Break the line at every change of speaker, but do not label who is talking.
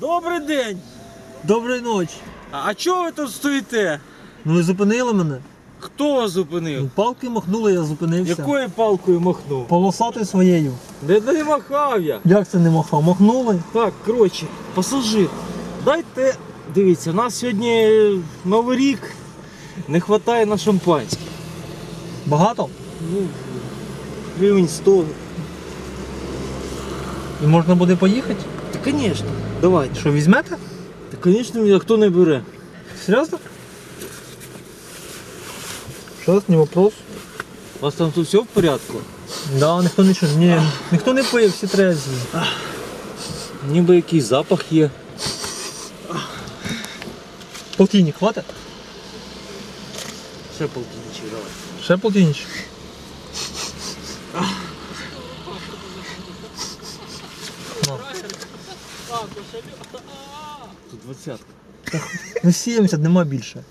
Добрий день!
Доброї ночі.
А, а чого ви тут стоїте?
Ну ви зупинили мене.
Хто вас зупинив?
Ну, Палки махнули, я зупинився.
Якою палкою махнув?
Полосати своєю.
Не, не махав я.
Як це не махав? Махнули?
Так, коротше, пасажир. Дайте. Дивіться, у нас сьогодні Новий рік. Не вистачає на шампанське.
Багато?
Ну, гривень 100.
І можна буде поїхати?
Та, звісно, давайте.
Що, візьмете?
Та, звісно, а хто не бере.
Серйозно? Щас, не вопрос.
У вас там тут все в порядку?
Да, ніхто нічого. Ні, ніхто не пив, всі трезві.
Ніби якийсь запах є.
Полтинник хватить?
Ще полтинчик, давай.
Ще полтинничок.
Тут двадцятка.
Ну 70, нема більше.